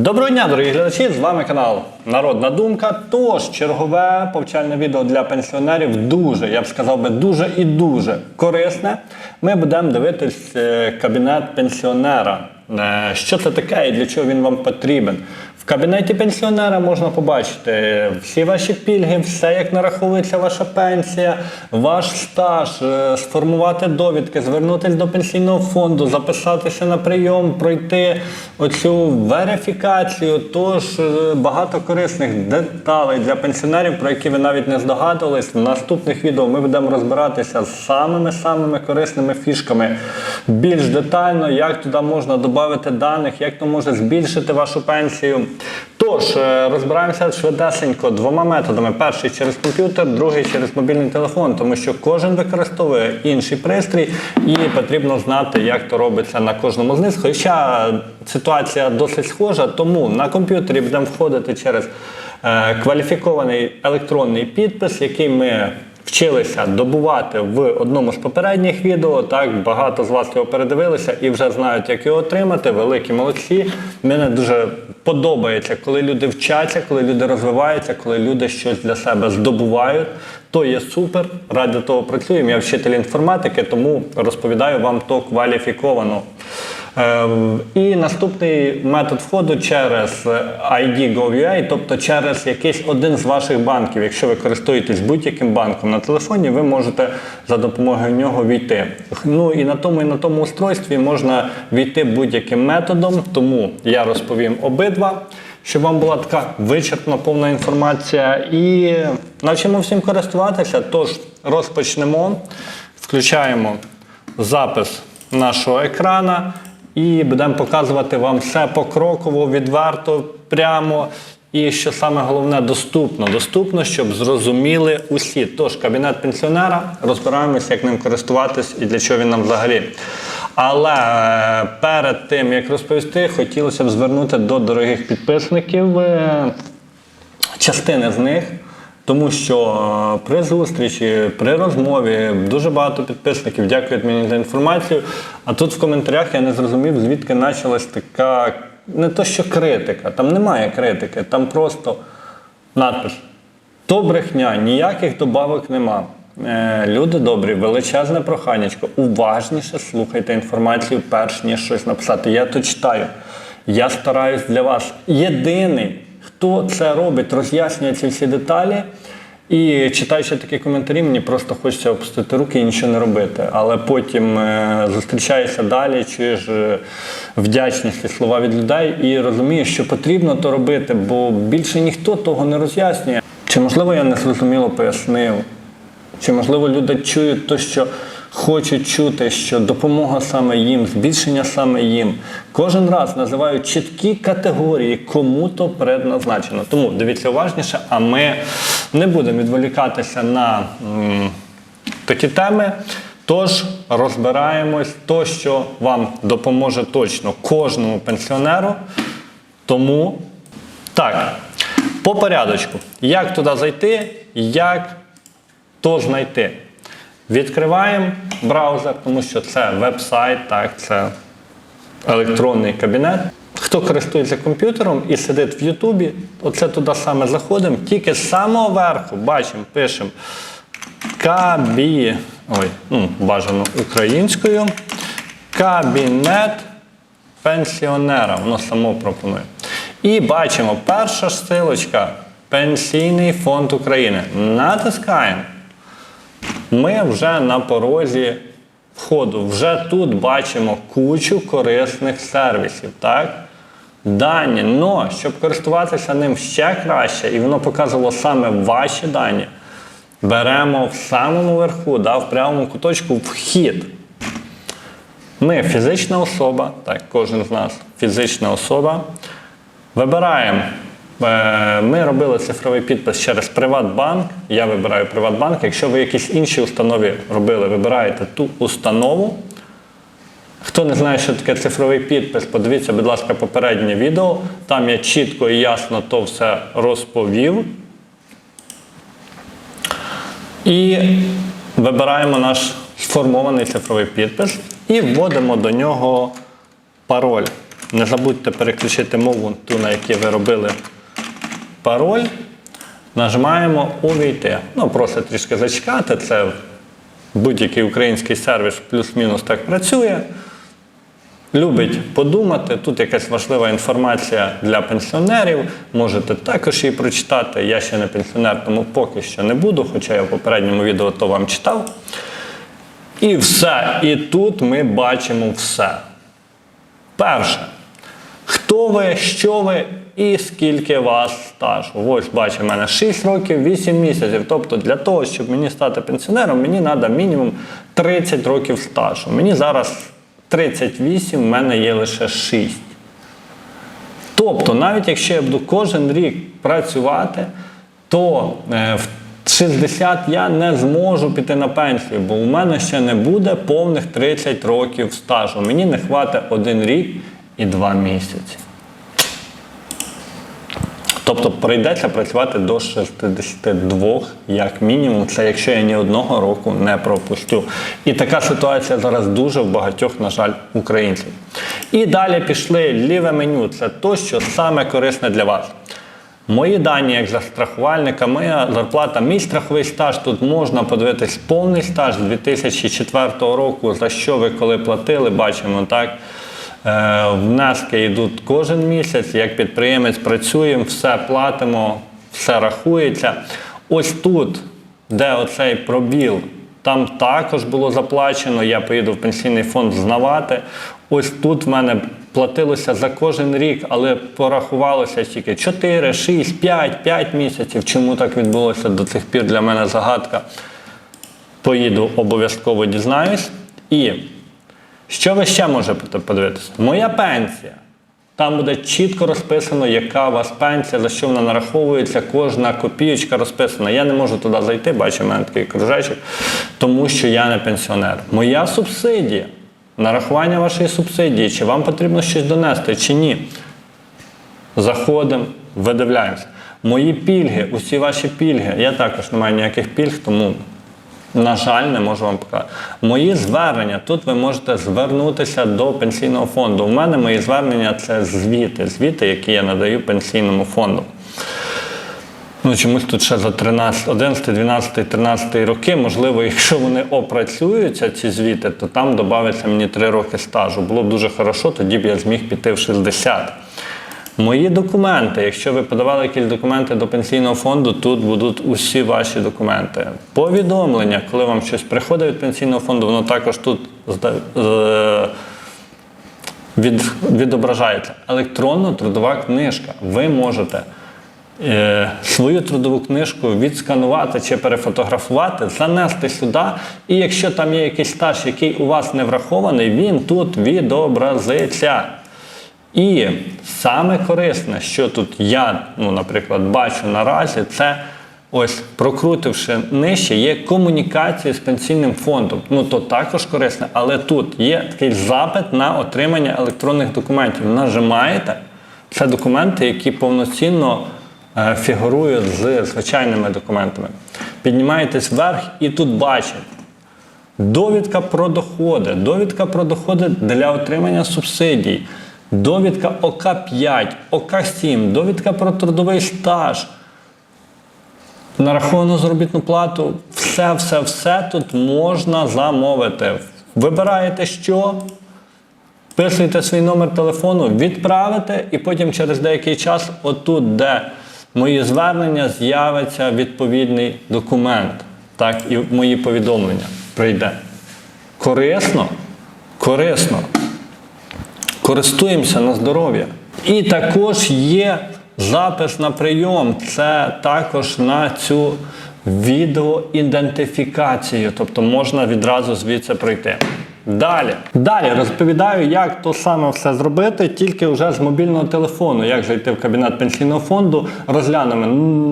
Доброго дня, дорогі глядачі! З вами канал Народна Думка. Тож чергове повчальне відео для пенсіонерів дуже, я б сказав би, дуже і дуже корисне. Ми будемо дивитись е, кабінет пенсіонера. Е, Що це таке і для чого він вам потрібен? В кабінеті пенсіонера можна побачити всі ваші пільги, все, як нараховується ваша пенсія, ваш стаж, е, сформувати довідки, звернутися до пенсійного фонду, записатися на прийом, пройти оцю верифікацію. Тож е, багато корисних деталей для пенсіонерів, про які ви навіть не здогадувались. В наступних відео ми будемо розбиратися з самими-самими корисними фішками більш детально, як туди можна додати даних, як то може збільшити вашу пенсію. Тож, е, розбираємося швидесенько двома методами: перший через комп'ютер, другий через мобільний телефон, тому що кожен використовує інший пристрій, і потрібно знати, як то робиться на кожному з них. Хоча ситуація досить схожа, тому на комп'ютері будемо входити через е, кваліфікований електронний підпис, який ми вчилися добувати в одному з попередніх відео. Так багато з вас його передивилися і вже знають, як його отримати. Великі молодці. Мені дуже подобається, коли люди вчаться, коли люди розвиваються, коли люди щось для себе здобувають. То є супер. Ради того працюємо. Я вчитель інформатики, тому розповідаю вам то кваліфіковано. Ем, І наступний метод входу через ID Gov.ua, тобто через якийсь один з ваших банків. Якщо ви користуєтесь будь-яким банком на телефоні, ви можете за допомогою нього війти. Ну і на тому і на тому устройстві можна війти будь-яким методом, тому я розповім обидва. Щоб вам була така вичерпна повна інформація і навчимо всім користуватися. Тож розпочнемо, включаємо запис нашого екрана і будемо показувати вам все покроково, відверто, прямо. І що саме головне, доступно. Доступно, щоб зрозуміли усі. Тож, кабінет пенсіонера, розбираємося, як ним користуватись і для чого він нам взагалі. Але е, перед тим, як розповісти, хотілося б звернути до дорогих підписників е, частини з них. Тому що е, при зустрічі, при розмові дуже багато підписників дякують мені за інформацію. А тут в коментарях я не зрозумів, звідки почалась така не то, що критика, там немає критики, там просто надпис. То брехня, ніяких добавок нема. Е, люди добрі, величезне проханячко, уважніше слухайте інформацію, перш ніж щось написати. Я то читаю. Я стараюсь для вас. Єдиний, хто це робить, роз'яснює ці всі деталі. І читаючи такі коментарі, мені просто хочеться опустити руки і нічого не робити. Але потім е, зустрічаєшся далі, чуєш е, вдячність і слова від людей і розумієш, що потрібно то робити, бо більше ніхто того не роз'яснює. Чи можливо я незрозуміло пояснив? Чи можливо люди чують те, що хочуть чути, що допомога саме їм, збільшення саме їм. Кожен раз називають чіткі категорії, кому то предназначено. Тому дивіться уважніше, а ми не будемо відволікатися на м, такі теми. Тож розбираємось то, що вам допоможе точно кожному пенсіонеру. Тому так, по порядочку, як туди зайти, як то знайти. Відкриваємо браузер, тому що це веб-сайт, так, це електронний кабінет. Хто користується комп'ютером і сидить в Ютубі, оце туди саме заходимо, тільки з самого верху бачимо, пишемо кабі, ой, ну, бажано українською. Кабінет пенсіонера. Воно само пропонує. І бачимо, перша ж силочка Пенсійний фонд України. Натискаємо. Ми вже на порозі входу. Вже тут бачимо кучу корисних сервісів. так? Дані. Но щоб користуватися ним ще краще, і воно показувало саме ваші дані, беремо в самому верху, да, в прямому куточку вхід. Ми фізична особа, так, кожен з нас фізична особа. Вибираємо. Е, Ми робили цифровий підпис через Приватбанк. Я вибираю Приватбанк. Якщо ви якісь інші установи робили, вибираєте ту установу. Хто не знає, що таке цифровий підпис, подивіться, будь ласка, попереднє відео. Там я чітко і ясно то все розповів. І вибираємо наш сформований цифровий підпис і вводимо до нього пароль. Не забудьте переключити мову ту, на якій ви робили пароль. Нажимаємо Увійти. Ну, просто трішки зачекати. Це будь-який український сервіс плюс-мінус так працює. Любить подумати. Тут якась важлива інформація для пенсіонерів. Можете також її прочитати. Я ще не пенсіонер, тому поки що не буду, хоча я в попередньому відео то вам читав. І все. І тут ми бачимо все. Перше. Хто ви, що ви і скільки вас стажу. Ось бачимо, в мене 6 років, 8 місяців. Тобто для того, щоб мені стати пенсіонером, мені треба мінімум 30 років стажу. Мені зараз 38, в мене є лише 6. Тобто, навіть якщо я буду кожен рік працювати, то е, в 60 я не зможу піти на пенсію, бо у мене ще не буде повних 30 років стажу. Мені не хватить один рік і два місяці. Тобто прийдеться працювати до 62, як мінімум, це якщо я ні одного року не пропустю. І така ситуація зараз дуже в багатьох, на жаль, українців. І далі пішли ліве меню. Це то, що саме корисне для вас. Мої дані як за страхувальника, моя зарплата, мій страховий стаж. Тут можна подивитись повний стаж 2004 року, за що ви коли платили, бачимо так. Е, Внески йдуть кожен місяць, як підприємець працюємо, все платимо, все рахується. Ось тут, де оцей пробіл, там також було заплачено. Я поїду в пенсійний фонд знавати. Ось тут в мене платилося за кожен рік, але порахувалося тільки 4, 6, 5, 5 місяців. Чому так відбулося до цих пір для мене загадка. Поїду обов'язково дізнаюсь. І що ви ще можете подивитися? Моя пенсія. Там буде чітко розписано, яка у вас пенсія, за що вона нараховується, кожна копієчка розписана. Я не можу туди зайти, бачу, в мене такий кружечок, тому що я не пенсіонер. Моя субсидія, нарахування вашої субсидії, чи вам потрібно щось донести, чи ні. Заходимо, видивляємося. Мої пільги, усі ваші пільги. Я також не маю ніяких пільг, тому, на жаль, не можу вам показати. Мої звернення. Тут ви можете звернутися до пенсійного фонду. У мене мої звернення це звіти, звіти, які я надаю пенсійному фонду. Ну, чомусь тут ще за 13, 11, 12, 13 роки, можливо, якщо вони опрацюються, ці звіти, то там додається мені 3 роки стажу. Було б дуже хорошо, тоді б я зміг піти в 60. Мої документи, якщо ви подавали якісь документи до пенсійного фонду, тут будуть усі ваші документи. Повідомлення, коли вам щось приходить від пенсійного фонду, воно також тут е, від, відображається. Електронна трудова книжка. Ви можете е, свою трудову книжку відсканувати чи перефотографувати, занести сюди. І якщо там є якийсь стаж, який у вас не врахований, він тут відобразиться. І саме корисне, що тут я, ну, наприклад, бачу наразі, це ось прокрутивши нижче, є комунікація з пенсійним фондом. Ну то також корисне, але тут є такий запит на отримання електронних документів. Нажимаєте, це документи, які повноцінно е, фігурують з звичайними документами. Піднімаєтесь вверх і тут бачите. Довідка про доходи, довідка про доходи для отримання субсидій, довідка ОК5, ОК7, довідка про трудовий стаж, нараховану заробітну плату. Все, все, все тут можна замовити. Вибираєте що, вписуєте свій номер телефону, відправите, і потім через деякий час, отут, де мої звернення, з'явиться відповідний документ. Так, і мої повідомлення прийде. Корисно? Корисно. Користуємося на здоров'я. І також є запис на прийом. Це також на цю відеоідентифікацію. Тобто можна відразу звідси пройти. Далі. Далі розповідаю, як то саме все зробити, тільки вже з мобільного телефону. Як зайти в кабінет пенсійного фонду, розглянемо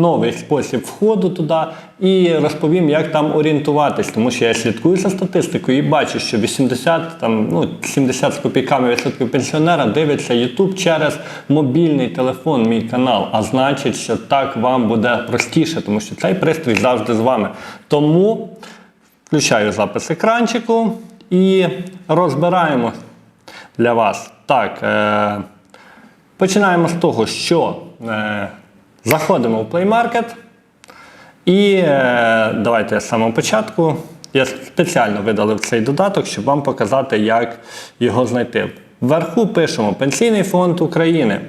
новий спосіб входу туди і розповім, як там орієнтуватись, тому що я слідкую за статистикою і бачу, що 80, там, ну, 70 з копійками відсотків пенсіонера дивиться YouTube через мобільний телефон, мій канал. А значить, що так вам буде простіше, тому що цей пристрій завжди з вами. Тому включаю запис екранчику і розбираємо. для вас. Так, е, починаємо з того, що е, заходимо в Play Market. І е, давайте з самого початку. Я спеціально видалив цей додаток, щоб вам показати, як його знайти. Вверху пишемо Пенсійний фонд України.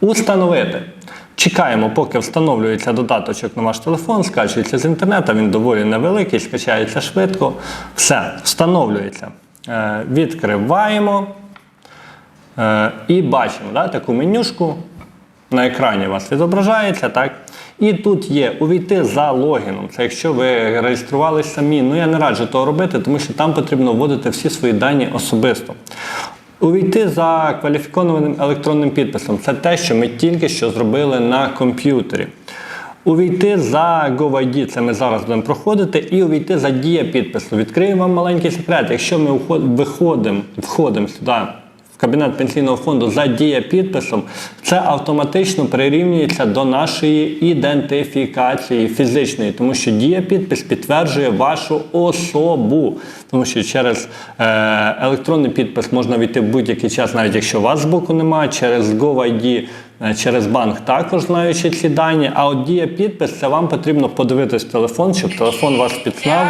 Установити. Чекаємо, поки встановлюється додаточок на ваш телефон, скачується з інтернету, він доволі невеликий, скачається швидко. Все, встановлюється. Е, відкриваємо е, і бачимо да, таку менюшку. На екрані у вас відображається, так? І тут є увійти за логіном. Це якщо ви реєструвалися самі. Ну я не раджу того робити, тому що там потрібно вводити всі свої дані особисто. Увійти за кваліфікованим електронним підписом це те, що ми тільки що зробили на комп'ютері. Увійти за GoID, це ми зараз будемо проходити, і увійти за дія підпису. Відкрию вам маленький секрет. Якщо ми виходимо, входимо сюди кабінет пенсійного фонду за дія підписом, це автоматично прирівнюється до нашої ідентифікації фізичної, тому що дія підпис підтверджує вашу особу, тому що через е, електронний підпис можна війти в будь-який час, навіть якщо вас збоку немає, через GoID Е, через банк також знаючи ці дані. А от дія підпис це вам потрібно подивитись телефон, щоб телефон вас підзнав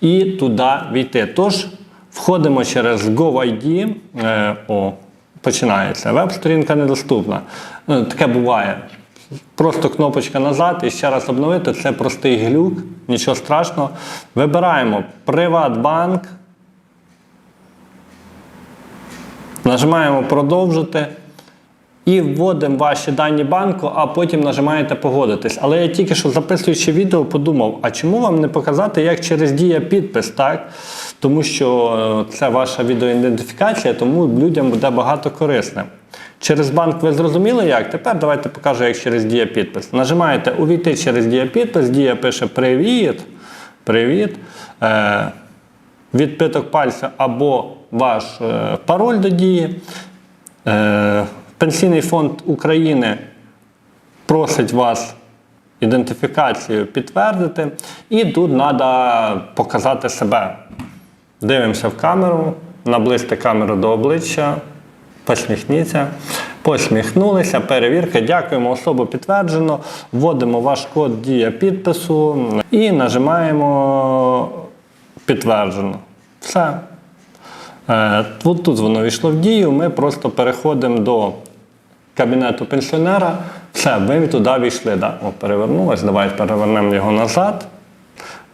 і туди війти. Тож входимо через GoID. Е, о, починається. Веб-сторінка недоступна. Ну, таке буває. Просто кнопочка назад і ще раз обновити. Це простий глюк, нічого страшного. Вибираємо Приватбанк. Нажимаємо продовжити. І вводимо ваші дані банку, а потім нажимаєте погодитись. Але я тільки що записуючи відео, подумав, а чому вам не показати, як через дія підпис, так? Тому що е, це ваша відеоідентифікація, тому людям буде багато корисне. Через банк ви зрозуміли як? Тепер давайте покажу, як через дія підпис. Нажимаєте увійти через дія підпис, дія пише Привіт. Привіт. Е, відбиток пальця або ваш е, пароль до дії. Е, Пенсійний фонд України просить вас ідентифікацію підтвердити, і тут треба показати себе. Дивимося в камеру, наблизьте камеру до обличчя, посміхніться. Посміхнулися, перевірка. Дякуємо, особу підтверджено. Вводимо ваш код дія підпису і нажимаємо підтверджено. Все. Е, тут воно війшло в дію. Ми просто переходимо до кабінету пенсіонера. Все, ви туди війшли. Да? О, перевернулось. Давайте перевернемо його назад.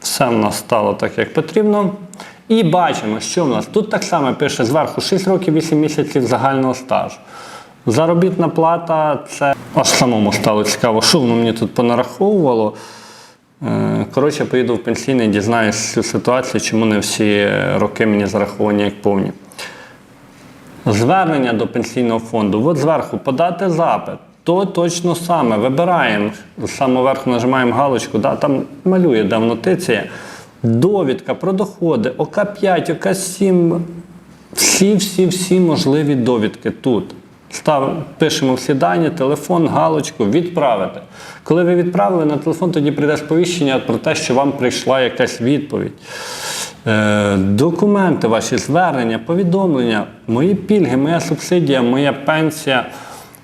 Все в нас стало так, як потрібно. І бачимо, що в нас тут так само пише зверху 6 років 8 місяців загального стажу. Заробітна плата це аж самому стало цікаво, що воно мені тут понараховувало. Е, Коротше, поїду в пенсійний, дізнаюсь цю ситуацію, чому не всі роки мені зараховані як повні. Звернення до пенсійного фонду. От зверху подати запит. То точно саме. Вибираємо. З самого верху нажимаємо галочку, да, там малює де нотиція. Довідка про доходи, ОК5, ОК7. Всі-всі-всі можливі довідки тут. Став, пишемо всі дані, телефон, галочку, відправити. Коли ви відправили на телефон, тоді прийде сповіщення про те, що вам прийшла якась відповідь. Е, документи, ваші звернення, повідомлення, мої пільги, моя субсидія, моя пенсія.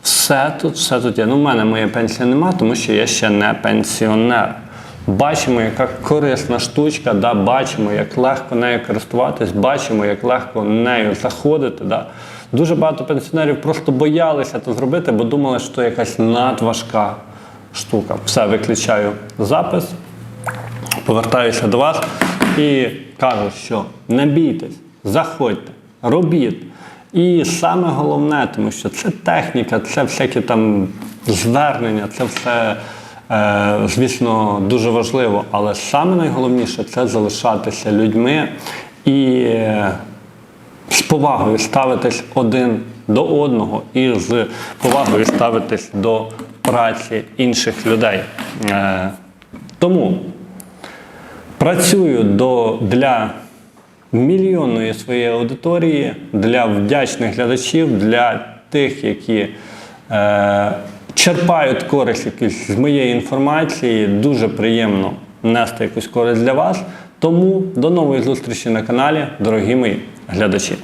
Все тут, все тут є. Ну, в мене моя пенсія нема, тому що я ще не пенсіонер. Бачимо, яка корисна штучка, да? бачимо, як легко нею користуватись, бачимо, як легко нею заходити. Да? Дуже багато пенсіонерів просто боялися це зробити, бо думали, що це якась надважка штука. Все, виключаю запис, повертаюся до вас і кажу, що не бійтесь, заходьте, робіть. І саме головне, тому що це техніка, це всякі там звернення, це все, е, звісно, дуже важливо. Але саме найголовніше це залишатися людьми і е, з повагою ставитись один до одного і з повагою ставитись до праці інших людей. Е, тому працюю до, для мільйонної своєї аудиторії, для вдячних глядачів, для тих, які е, черпають користь якісь з моєї інформації. Дуже приємно нести якусь користь для вас. Тому до нової зустрічі на каналі, дорогі мої глядачі.